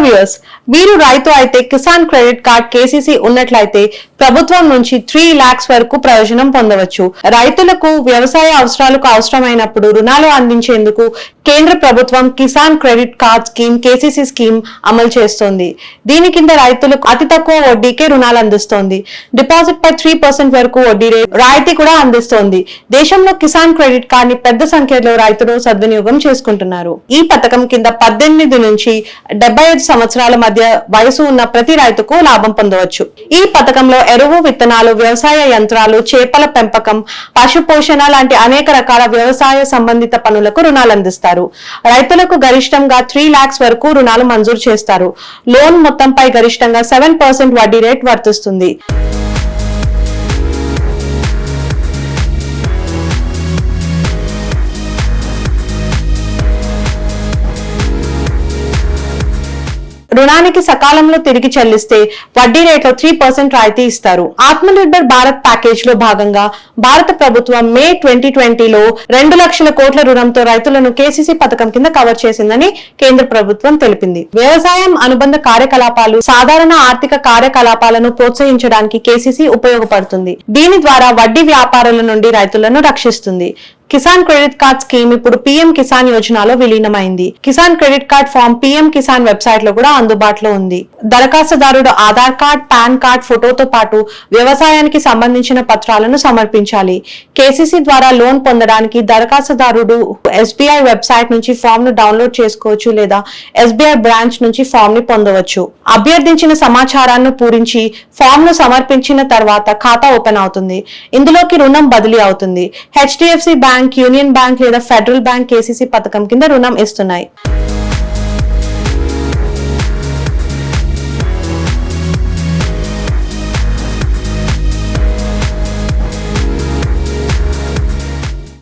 Viewers మీరు రైతు అయితే కిసాన్ క్రెడిట్ కార్డ్ కేసీసీ ఉన్నట్లయితే ప్రభుత్వం నుంచి త్రీ లాక్స్ వరకు ప్రయోజనం పొందవచ్చు. రైతులకు వ్యవసాయ అవసరాలకు అవసరమైనప్పుడు రుణాలు అందించేందుకు కేంద్ర ప్రభుత్వం Kisan credit card scheme KCC scheme అమలు చేస్తోంది. దీని కింద రైతులకు అతి తక్కువ వడ్డీకే రుణాలు అందిస్తోంది. డిపాజిట్ పై త్రీ పర్సెంట్ వరకు వడ్డీ రేట్ రాయితీ కూడా అందిస్తోంది. దేశంలో కిసాన్ క్రెడిట్ కార్డ్ని పెద్ద సంఖ్యలో రైతులు సద్వినియోగం చేసుకుంటున్నారు. ఈ పథకం కింద పద్దెనిమిది నుంచి డెబ్బై ఐదు సంవత్సరాల మధ్య వయసు ఉన్న ప్రతి రైతుకు లాభం పొందవచ్చు. ఈ పథకంలో ఎరువు విత్తనాలు వ్యవసాయ యంత్రాలు చేపల పెంపకం పశు పోషణ లాంటి అనేక రకాల వ్యవసాయ సంబంధిత పనులకు రుణాలు అందిస్తారు రైతులకు గరిష్టంగా త్రీ లాక్స్ వరకు రుణాలు మంజూరు చేస్తారు. లోన్ మొత్తంపై గరిష్టంగా సెవెన్ పర్సెంట్ వడ్డీ రేట్ వర్తిస్తుంది. రుణానికి సకాలంలో తిరిగి చెల్లిస్తే వడ్డీ రేట్లో త్రీ పర్సెంట్ రాయితీ ఇస్తారు. ఆత్మనిర్భర్ భారత్ ప్యాకేజ్లో భాగంగా భారత ప్రభుత్వం మే ట్వంటీ ట్వంటీలో రెండు లక్షల కోట్ల రుణంతో రైతులను కేసీసీ పథకం కింద కవర్ చేసిందని కేంద్ర ప్రభుత్వం తెలిపింది. వ్యవసాయం అనుబంధ కార్యకలాపాలు సాధారణ ఆర్థిక కార్యకలాపాలను ప్రోత్సహించడానికి కేసీసీ ఉపయోగపడుతుంది. దీని ద్వారా వడ్డీ వ్యాపారుల నుండి రైతులను రక్షిస్తుంది. కిసాన్ క్రెడిట్ కార్డ్ స్కీమ్ ఇప్పుడు పీఎం కిసాన్ యోజనలో విలీనమైంది. Kisan credit card form PM Kisan వెబ్సైట్లో కూడా అందుబాటులో ఉంది. దరఖాస్తుదారుడు ఆధార్ కార్డ్ పాన్ కార్డ్ ఫోటోతో పాటు వ్యవసాయానికి సంబంధించిన పత్రాలను సమర్పించాలి. కేసీసీ ద్వారా లోన్ పొందడానికి దరఖాస్తుదారుడు ఎస్బీఐ వెబ్సైట్ నుంచి ఫామ్ను డౌన్లోడ్ చేసుకోవచ్చు లేదా ఎస్బీఐ బ్రాంచ్ నుంచి ఫామ్ని పొందవచ్చు. అభ్యర్థించిన సమాచారాన్ని పూరించి ఫామ్ను సమర్పించిన తర్వాత ఖాతా ఓపెన్ అవుతుంది. ఇందులోకి రుణం బదిలీ అవుతుంది. హెచ్డిఎఫ్సి బ్యాంక్ యూనియన్ బ్యాంక్ లేదా ఫెడరల్ బ్యాంక్ కేసీసీ పథకం కింద రుణం ఇస్తున్నాయి.